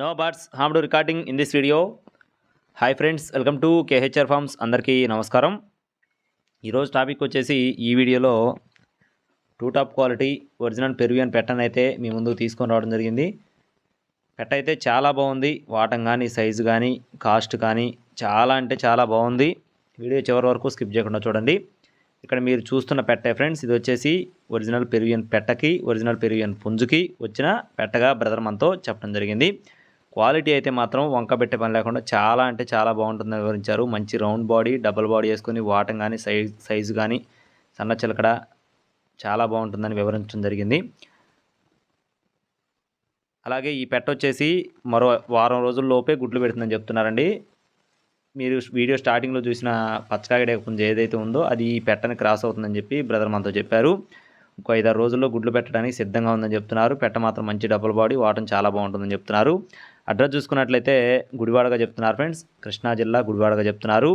No birds harm to recording in this video hi friends welcome to KHR farms అందరికీ నమస్కారం. ఈరోజు topic వచ్చేసి ఈ వీడియోలో two top quality original Peruvian పెట్టని అయితే మీ ముందు తీసుకొని రావడం జరిగింది. పెట్ట అయితే చాలా బాగుంది. వాటం కానీ సైజు కానీ కాస్ట్ కానీ చాలా అంటే చాలా బాగుంది. వీడియో చివరి వరకు స్కిప్ చేయకుండా చూడండి. ఇక్కడ మీరు చూస్తున్న పెట్టే ఫ్రెండ్స్ ఇది వచ్చేసి ఒరిజినల్ పెరువియన్ పెట్టకి ఒరిజినల్ పెరువియన్ పుంజుకి వచ్చిన పెట్టగా బ్రదర్ మనతో చెప్పడం జరిగింది. క్వాలిటీ అయితే మాత్రం వంక పెట్టే పని లేకుండా చాలా అంటే చాలా బాగుంటుందని వివరించారు. మంచి రౌండ్ బాడీ డబుల్ బాడీ వేసుకొని వాటం కానీ సైజ్ సైజు కానీ సన్న చిలకడ చాలా బాగుంటుందని వివరించడం జరిగింది. అలాగే ఈ పెట్ట వచ్చేసి మరో వారం రోజుల్లోపే గుడ్లు పెడుతుందని చెప్తున్నారండి. మీరు వీడియో స్టార్టింగ్లో చూసిన పచ్చకాగడే పుంజ ఏదైతే ఉందో అది ఈ పెట్టని క్రాస్ అవుతుందని చెప్పి బ్రదర్ మనతో చెప్పారు. ఇంకో ఐదారు రోజుల్లో గుడ్లు పెట్టడానికి సిద్ధంగా ఉందని చెప్తున్నారు. పెట్ట మాత్రం మంచి డబుల్ బాడీ వాటం చాలా బాగుంటుందని చెప్తున్నారు. అడ్రస్ చూసుకున్నట్లయితే గుడివాడగా చెప్తున్నారు ఫ్రెండ్స్. కృష్ణా జిల్లా గుడివాడగా చెప్తున్నారు.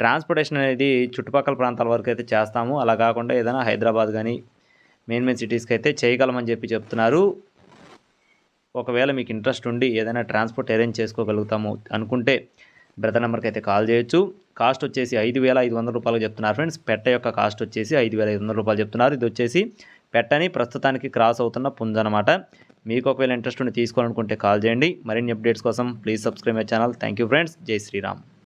ట్రాన్స్పోర్టేషన్ అనేది చుట్టుపక్కల ప్రాంతాల వరకు అయితే చేస్తాము. అలా కాకుండా ఏదైనా హైదరాబాద్ కానీ మెయిన్ మెయిన్ సిటీస్కి అయితే చేయగలమని చెప్పి చెప్తున్నారు. ఒకవేళ మీకు ఇంట్రెస్ట్ ఉండి ఏదైనా ట్రాన్స్పోర్ట్ అరేంజ్ చేసుకోగలుగుతాము అనుకుంటే బ్రదర్ నెంబర్కి అయితే కాల్ చేయొచ్చు. కాస్ట్ వచ్చేసి ఐదు వేల ఐదు వందల రూపాయలు చెప్తున్నారు ఫ్రెండ్స్. పెట్ట యొక్క కాస్ట్ వచ్చేసి ఐదు వేల ఐదు వందల రూపాయలు చెప్తున్నారు. ఇది వచ్చేసి పెట్టని ప్రస్తుతానికి క్రాస్ అవుతున్న పుంజనమాట మీకు ఒకవేళ ఇంట్రెస్ట్ ఉండి తీసుకోవాలనుకుంటే కాల్ చేయండి. మరిన్ని అప్డేట్స్ కోసం please subscribe my channel. Thank you friends. జై శ్రీరామ్.